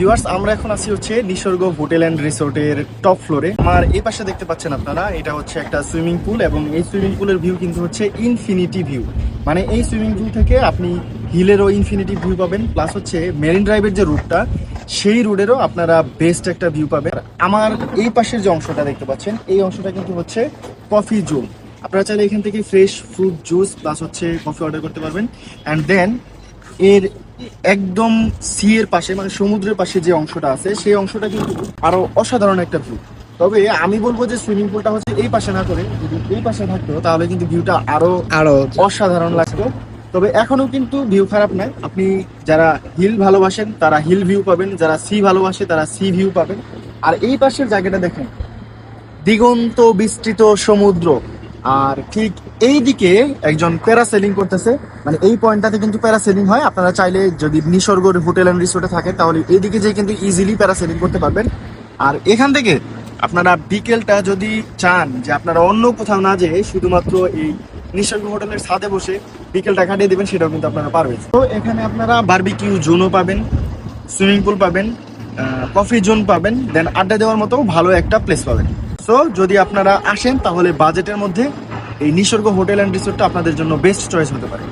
Viewers, আমরা এখন আছি হচ্ছে নিসর্গ হোটেল অ্যান্ড রিসোর্টের টপ ফ্লোরে। আমার এই পাশে দেখতে পাচ্ছেন আপনারা, এটা হচ্ছে একটা সুইমিং পুল এবং এই সুইমিং পুলের ভিউ কিন্তু হচ্ছে ইনফিনিটি ভিউ। মানে এই সুইমিং পুল থেকে আপনি হিলেরও ইনফিনিটি ভিউ পাবেন, প্লাস হচ্ছে মেরিন ড্রাইভের যে রুটটা, সেই রুটেরও আপনারা বেস্ট একটা ভিউ পাবেন। আমার এই পাশের যে অংশটা দেখতে পাচ্ছেন, এই অংশটা কিন্তু হচ্ছে কফি জোন। আপনারা চাইলে এখান থেকে ফ্রেশ ফ্রুট জুস, প্লাস হচ্ছে কফি অর্ডার করতে পারবেন। অ্যান্ড দেন, এর একদম সি এর পাশে মানে সমুদ্রের পাশে যে অংশটা আছে সেই অংশটা কিন্তু আরও অসাধারণ একটা ভিউ তবে আমি বলব যে সুইমিং পুলটা হচ্ছে এই পাশে না করে যদি এই পাশে থাকতো তাহলে কিন্তু ভিউটা আরও আরও অসাধারণ লাগতো। তবে এখনও কিন্তু ভিউ খারাপ নয়। আপনি যারা হিল ভালোবাসেন তারা হিল ভিউ পাবেন। যারা সি ভালোবাসে তারা সি ভিউ পাবেন। আর এই পাশের জায়গাটা দেখেন দিগন্ত বিস্তৃত সমুদ্র। আর ঠিক এই দিকে একজন প্যারাসেলিং করতেছে। মানে এই পয়েন্টটাতে কিন্তু প্যারাসেলিং হয়। আপনারা চাইলে যদি নিসর্গ হোটেল অ্যান্ড রিসোর্টে থাকেন তাহলে এইদিকে যেয়ে কিন্তু ইজিলি প্যারাসেলিং করতে পারবেন। আর এখান থেকে আপনারা বিকেলটা যদি চান যে আপনারা অন্য কোথাও না যেয়ে শুধুমাত্র এই নিসর্গ হোটেলের ছাদে বসে বিকেলটা কাটিয়ে দেবেন, সেটাও কিন্তু আপনারা পারবেন। তো এখানে আপনারা বারবিকিউ জোনও পাবেন সুইমিং পুল পাবেন কফি জোন পাবেন দেন আড্ডা দেওয়ার মতো ভালো একটা প্লেস পাবেন। সো যদি আপনারা আসেন, তাহলে বাজেটের মধ্যে এই নিসর্গ হোটেল অ্যান্ড রিসোর্টটা আপনাদের জন্য বেস্ট চয়েস হতে পারে।